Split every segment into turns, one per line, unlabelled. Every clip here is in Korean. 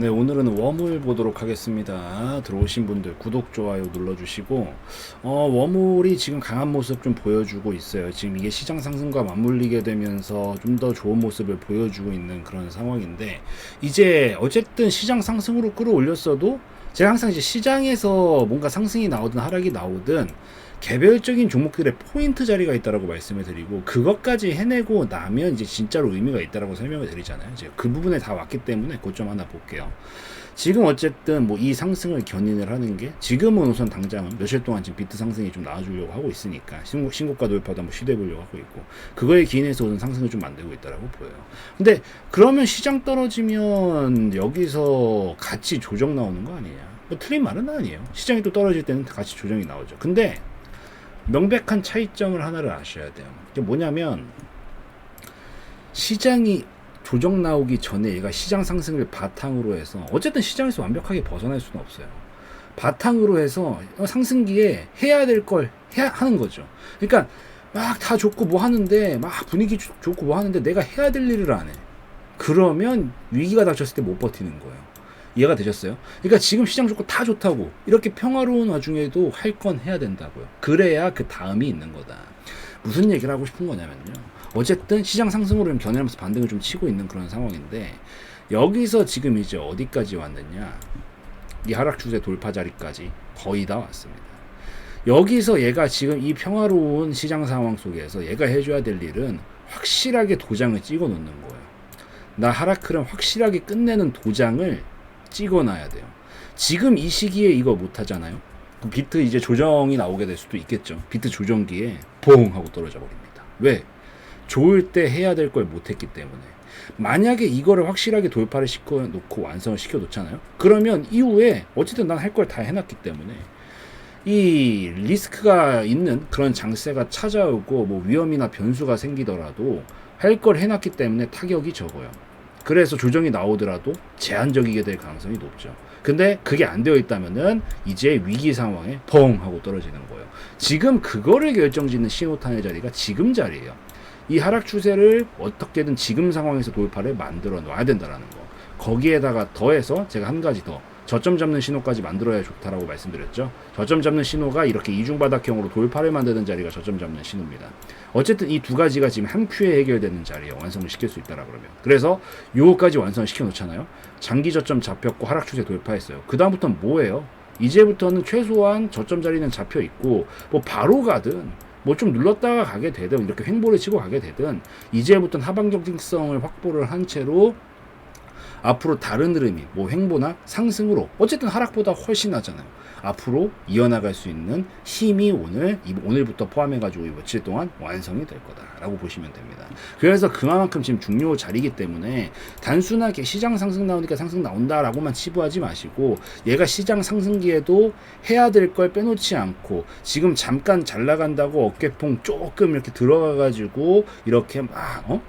네, 오늘은 웜을 보도록 하겠습니다. 들어오신 분들 구독, 좋아요 눌러주시고, 어, 웜물이 지금 강한 모습 좀 보여주고 있어요. 지금 이게 시장 상승과 맞물리게 되면서 좀 더 좋은 모습을 보여주고 있는 그런 상황인데, 이제 어쨌든 시장 상승으로 끌어올렸어도, 제가 항상 이제 시장에서 뭔가 상승이 나오든 하락이 나오든, 개별적인 종목들의 포인트 자리가 있다라고 말씀을 드리고 그것까지 해내고 나면 이제 진짜로 의미가 있다라고 설명을 드리잖아요. 이제 그 부분에 다 왔기 때문에 그점 하나 볼게요. 지금 어쨌든 뭐 이 상승을 견인을 하는 게 지금은 우선 당장은 며칠 동안 지금 비트 상승이 좀 나와주려고 하고 있으니까 신고, 신고가 돌파도 한번 시도해 보려고 하고 있고 그거에 기인해서 우선 상승을 좀 만들고 있다라고 보여요. 근데 그러면 시장 떨어지면 여기서 같이 조정 나오는 거 아니냐? 뭐 틀린 말은 아니에요. 시장이 또 떨어질 때는 같이 조정이 나오죠. 근데 명백한 차이점을 하나를 아셔야 돼요. 이게 뭐냐면 시장이 조정 나오기 전에 얘가 시장 상승을 바탕으로 해서 어쨌든 시장에서 완벽하게 벗어날 수는 없어요. 바탕으로 해서 상승기에 해야 될 걸 해야 하는 거죠. 그러니까 막 다 좋고 뭐 하는데 막 분위기 좋- 좋고 뭐 하는데 내가 해야 될 일을 안 해. 그러면 위기가 닥쳤을 때 못 버티는 거예요. 이해가 되셨어요? 그러니까 지금 시장 좋고 다 좋다고 이렇게 평화로운 와중에도 할 건 해야 된다고요. 그래야 그 다음이 있는 거다. 무슨 얘기를 하고 싶은 거냐면요. 어쨌든 시장 상승으로 좀 견해하면서 반등을 좀 치고 있는 그런 상황인데 여기서 지금 이제 어디까지 왔느냐? 이 하락 추세 돌파 자리까지 거의 다 왔습니다. 여기서 얘가 지금 이 평화로운 시장 상황 속에서 얘가 해줘야 될 일은 확실하게 도장을 찍어 놓는 거예요. 나 하락 흐름 확실하게 끝내는 도장을 찍어놔야 돼요. 지금 이 시기에 이거 못 하잖아요. 그 비트 이제 조정이 나오게 될 수도 있겠죠. 비트 조정기에 봉 하고 떨어져 버립니다. 왜? 좋을 때 해야 될 걸 못했기 때문에. 만약에 이거를 확실하게 돌파를 시켜 놓고 완성을 시켜 놓잖아요. 그러면 이후에 어쨌든 난 할 걸 다 해놨기 때문에 이 리스크가 있는 그런 장세가 찾아오고 뭐 위험이나 변수가 생기더라도 할 걸 해놨기 때문에 타격이 적어요. 그래서 조정이 나오더라도 제한적이게 될 가능성이 높죠. 근데 그게 안 되어 있다면은 이제 위기 상황에 펑 하고 떨어지는 거예요. 지금 그거를 결정짓는 신호탄의 자리가 지금 자리예요. 이 하락 추세를 어떻게든 지금 상황에서 돌파를 만들어 놔야 된다라는 거. 거기에다가 더해서 제가 한 가지 더 저점 잡는 신호까지 만들어야 좋다라고 말씀드렸죠. 저점 잡는 신호가 이렇게 이중바닥형으로 돌파를 만드는 자리가 저점 잡는 신호입니다. 어쨌든 이 두 가지가 지금 한 큐에 해결되는 자리에 완성을 시킬 수 있다라 그러면. 그래서 요거까지 완성을 시켜 놓잖아요. 장기 저점 잡혔고 하락 추세 돌파했어요. 그 다음부터는 뭐예요? 이제부터는 최소한 저점 자리는 잡혀 있고 뭐 바로 가든 뭐좀 눌렀다가 가게 되든 이렇게 횡보를 치고 가게 되든 이제부터는 하방적 특성을 확보를 한 채로 앞으로 다른 흐름이 뭐 횡보나 상승으로 어쨌든 하락보다 훨씬 나잖아요. 앞으로 이어나갈 수 있는 힘이 오늘 이- 오늘부터 포함해 가지고 이 며칠 동안 완성이 될 거다라고 보시면 됩니다. 그래서 그만큼 지금 중요 자리이기 때문에 단순하게 시장 상승 나오니까 상승 나온다라고만 치부하지 마시고 얘가 시장 상승기에도 해야 될 걸 빼놓지 않고 지금 잠깐 잘 나간다고 어깨뽕 조금 이렇게 들어가 가지고 이렇게 막 어?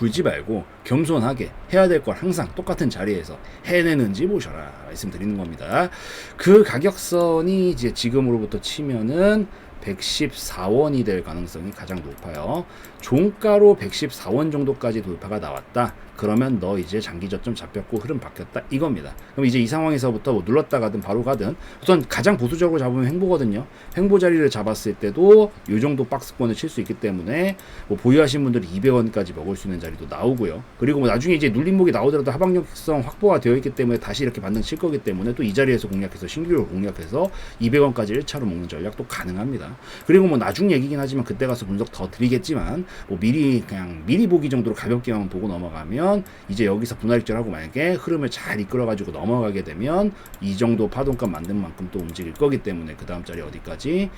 굴지 말고 겸손하게 해야 될 걸 항상 똑같은 자리에서 해내는지 보셔라 말씀드리는 겁니다. 그 가격선이 이제 지금으로부터 치면은 114원이 될 가능성이 가장 높아요. 종가로 114원 정도까지 돌파가 나왔다. 그러면 너 이제 장기 저점 잡혔고 흐름 바뀌었다 이겁니다. 그럼 이제 이 상황에서부터 뭐 눌렀다 가든 바로 가든 우선 가장 보수적으로 잡으면 횡보거든요. 횡보 자리를 잡았을 때도 이 정도 박스권을 칠 수 있기 때문에 뭐 보유하신 분들이 200원까지 먹을 수 있는 자리도 나오고요. 그리고 뭐 나중에 이제 눌림목이 나오더라도 하방력성 확보가 되어 있기 때문에 다시 이렇게 반등 칠 거기 때문에 또 이 자리에서 공략해서 신규를 공략해서 200원까지 1차로 먹는 전략도 가능합니다. 그리고 뭐 나중 얘기긴 하지만 그때 가서 분석 더 드리겠지만 뭐 미리 그냥 미리 보기 정도로 가볍게만 보고 넘어가면 이제 여기서 분할익절하고 만약에 흐름을 잘 이끌어 가지고 넘어가게 되면 이 정도 파동값 만든 만큼 또 움직일 거기 때문에 그 다음 자리 어디까지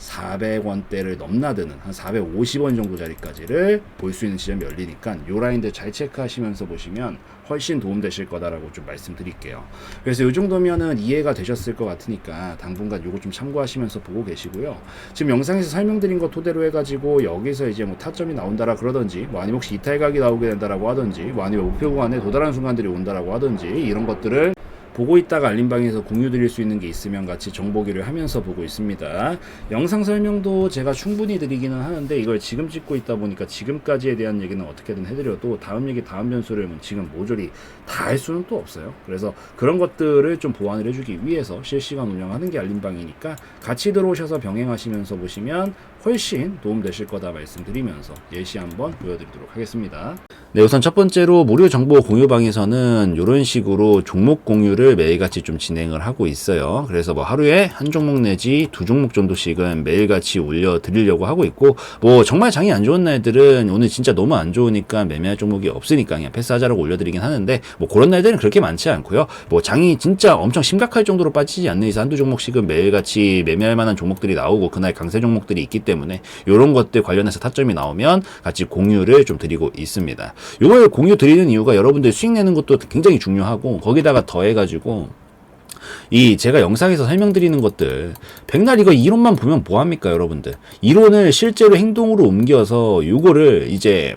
400원대를 넘나드는 한 450원 정도 자리까지를 볼 수 있는 지점이 열리니까 요 라인들 잘 체크하시면서 보시면 훨씬 도움되실 거다라고 좀 말씀드릴게요. 그래서 요 정도면은 이해가 되셨을 것 같으니까 당분간 요거 좀 참고하시면서 보고 계시고요. 지금 영상에서 설명드린 거 토대로 해가지고 여기서 이제 뭐 타점이 나온다라 그러든지 뭐 아니면 혹시 이탈각이 나오게 된다라고 하든지 뭐 아니면 목표 구간에 도달하는 순간들이 온다라고 하든지 이런 것들을 보고 있다가 알림방에서 공유 드릴 수 있는 게 있으면 같이 정보기를 하면서 보고 있습니다. 영상 설명도 제가 충분히 드리기는 하는데 이걸 지금 찍고 있다 보니까 지금까지에 대한 얘기는 어떻게든 해드려도 다음 얘기 다음 변수를 지금 모조리 다 할 수는 또 없어요. 그래서 그런 것들을 좀 보완을 해주기 위해서 실시간 운영하는 게 알림방이니까 같이 들어오셔서 병행하시면서 보시면 훨씬 도움 되실 거다 말씀드리면서 예시 한번 보여드리도록 하겠습니다. 네, 우선 첫 번째로 무료 정보 공유방에서는 이런 식으로 종목 공유를 매일같이 좀 진행을 하고 있어요. 그래서 뭐 하루에 한 종목 내지 두 종목 정도씩은 매일같이 올려드리려고 하고 있고, 뭐 정말 장이 안 좋은 날들은 오늘 진짜 너무 안 좋으니까 매매할 종목이 없으니까 그냥 패스하자라고 올려드리긴 하는데, 뭐 그런 날들은 그렇게 많지 않고요. 뭐 장이 진짜 엄청 심각할 정도로 빠지지 않는 이상 한두 종목씩은 매일같이 매매할 만한 종목들이 나오고 그날 강세 종목들이 있기 때문에 이런 것들 관련해서 타점이 나오면 같이 공유를 좀 드리고 있습니다. 이걸 공유 드리는 이유가 여러분들 수익 내는 것도 굉장히 중요하고 거기다가 더해가지고 이 제가 영상에서 설명드리는 것들 백날 이거 이론만 보면 뭐합니까 여러분들 이론을 실제로 행동으로 옮겨서 요거를 이제